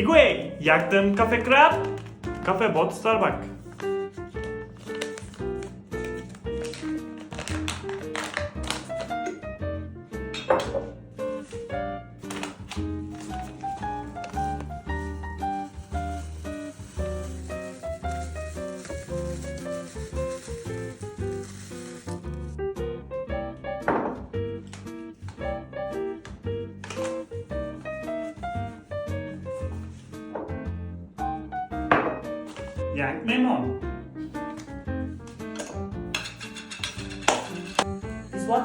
พี่กุ้ยอยาก มด This what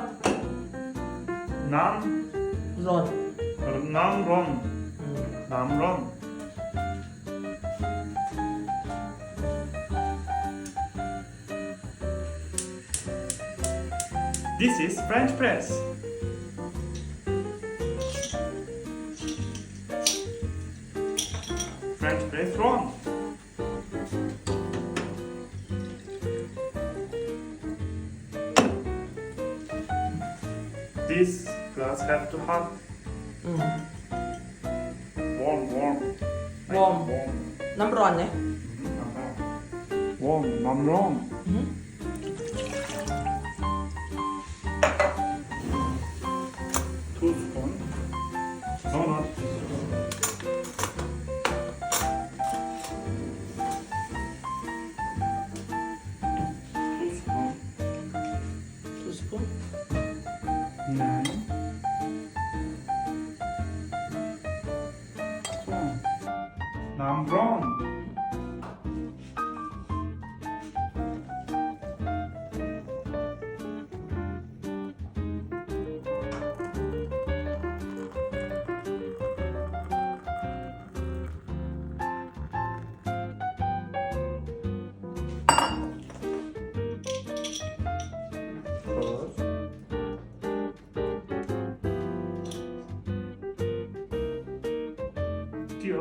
น้ Ron ำน้ำร้อนน้ำร้อน This is French press. French press wrong. This glass have to hot, อืม warm, warm. Like Warm. warm. น้ำร้อนเนี่ย Warm, warm, warm. อืม Two spoon. No, not na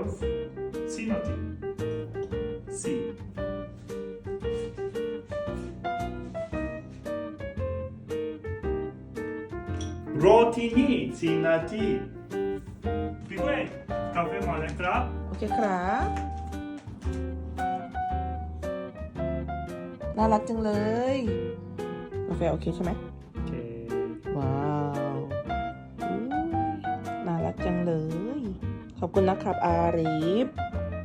of C not tea. C. Rotini C นาทีพี่เว้ยกาแฟมาแล้วครับโอเคครับน่ารักจังเลยกาแฟโอเคใช่ไหม โอเค ว้าวอุ๊ยน่ารักจังเลยข อบคุณนะครับอาริฟ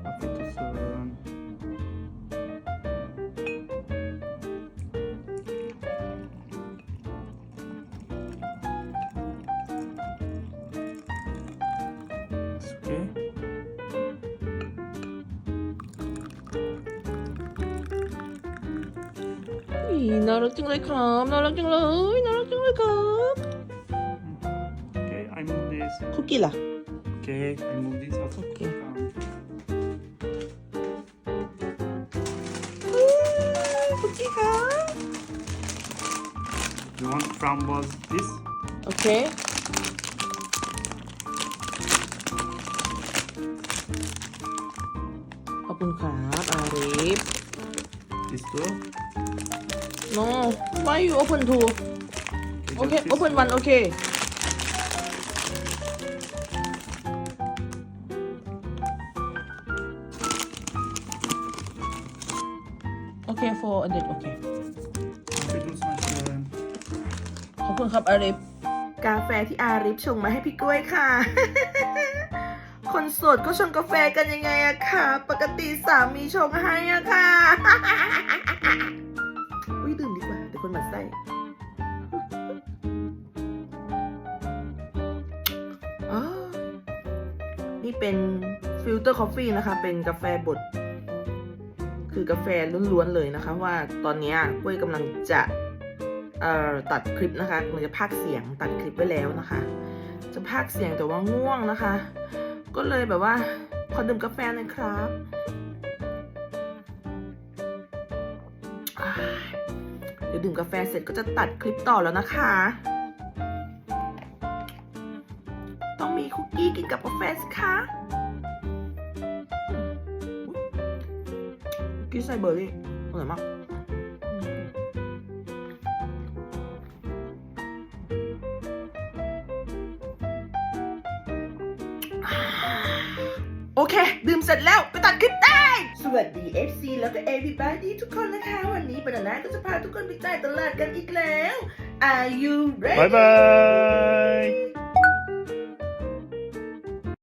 เอาไปทุกส่วนโอเคอีน่ารักจังเลยครับน่ารักจังเลยน่ารักจังเลยครับ Okay, I move this. คุกกี้ล่ะ Okay, I move this also. Okay. Um, คุกกี้ครับ you want framboise this? โอเคขอบคุณครับอาริฟ This too? no why you open two just okay this open one okay okay for a date okay Okay, do some share. ขอบคุณครับอาริฟกาแฟที่อาริฟชงมาให้พี่กล้วยค่ะ คนโสดก็ชงกาแฟกันยังไงอะค่ะ ปกติสามีชงให้อะค่ะ อุ้ยดื่มดีกว่าเดี๋ยวคนหมันไส้อ๋อนี่เป็นฟิลเตอร์คอฟฟี่นะคะ เป็นกาแฟบด คือกาแฟล้วนๆเลยนะคะว่าตอนนี้กล้วยกำลังจะตัดคลิปนะคะมันจะพากเสียงตัดคลิปไว้แล้วนะคะ จะพากเสียงแต่ว่าง่วงนะคะ ก็เลยแบบว่าขอดื่มกาแฟหน่อยครับเดี๋ยวดื่มกาแฟเสร็จก็จะตัดคลิปต่อแล้วนะคะ ต้องมีคุกกี้กินกับกาแฟสิคะ คุกกี้ใส่เบอร์รี่อร่อยมากโอเค ดื่มเสร็จแล้วไปตัดคลิปได้ สวัสดี FC แล้วก็ everybody ทุกคนนะคะ วันนี้บรรณาก็จะพาทุกคนไปจ่ายตลาดกันอีกแล้ว Are you ready บายบาย